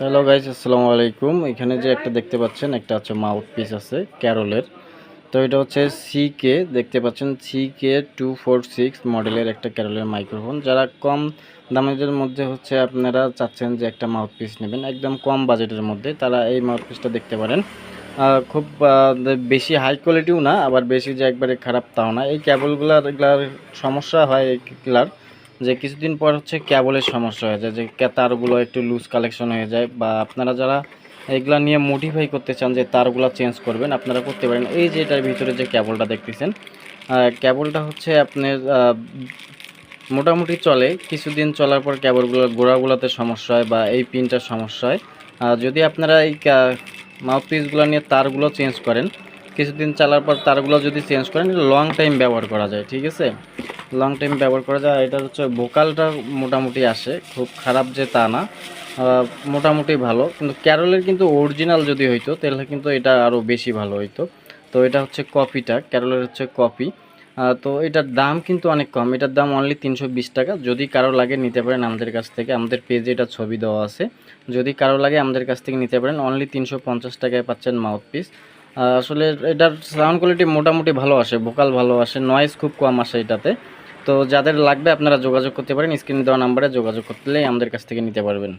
Hello guys, আসসালামু আলাইকুম। এখানে যে একটা দেখতে পাচ্ছেন, একটা হচ্ছে মাউথ পিস আছে, ক্যারলের। তো এটা হচ্ছে সি কে দেখতে পাচ্ছেন C K two four six মডেলের একটা ক্যারলের মাইক্রোফোন যারা কম দামের মধ্যে হচ্ছে আপনারা চাচ্ছেন যে একটা মাউথ পিস নেবেন, একদম কম বাজেটের মধ্যে তারা এই মাউথ পিসটা দেখতে পারেন। খুব বেশি হাই কোয়ালিটিও না, আবার বেশি যে একবারে খারাপ তাও না। এই ক্যাবলগুলার এগুলার সমস্যা হয় এগুলার যে কিছুদিন পর হচ্ছে ক্যাবলের সমস্যা হয়ে যায়, যে তারগুলো একটু লুজ কালেকশন হয়ে যায় বা আপনারা যারা এগুলা নিয়ে মডিফাই করতে চান যে তারগুলো চেঞ্জ করবেন, আপনারা করতে পারেন। এই যে এটার ভিতরে যে ক্যাবলটা দেখতেছেন ক্যাবলটা হচ্ছে আপনার মোটামুটি চলে। কিছুদিন চলার পর ক্যাবলগুলো গোড়াগুলোতে সমস্যা হয় বা এই পিনটার সমস্যা হয়। যদি আপনারা এই মাউথ পিসগুলো নিয়ে তারগুলো চেঞ্জ করেন, কিছুদিন চালার পর তারগুলো যদি চেঞ্জ করেন লং টাইম ব্যবহার করা যায়, ঠিক আছে? লং টাইম ব্যবহার করা যায় এটা হচ্ছে ভোকালটা মোটামুটি আসে, খুব খারাপ যে তা না। মোটামুটি ভালো, কিন্তু ক্যারলের কিন্তু অরিজিনাল যদি হইতো, তাহলে কিন্তু এটা আরও বেশি ভালো হইতো। তো এটা হচ্ছে কপিটা ক্যারলের হচ্ছে কপি তো এটার দাম কিন্তু অনেক কম, এটার দাম অনলি তিনশো বিশ টাকা। যদি কারও লাগে নিতে পারেন আমাদের কাছ থেকে, আমাদের পেজে এটা ছবি দেওয়া আছে। যদি কারও লাগে আমাদের কাছ থেকে নিতে পারেন অনলি তিনশো পঞ্চাশ টাকায় পাচ্ছেন মাউথ পিস আসলে এটার সাউন্ড কোয়ালিটি মোটামুটি ভালো আসে ভোকাল ভালো আসে নয়েজ খুব কম আসে এটাতে। তো যাদের লাগবে আপনারা যোগাযোগ করতে পারেন, স্ক্রিনে দেওয়া নাম্বারে যোগাযোগ করলে আমাদের কাছ থেকে নিতে পারবেন।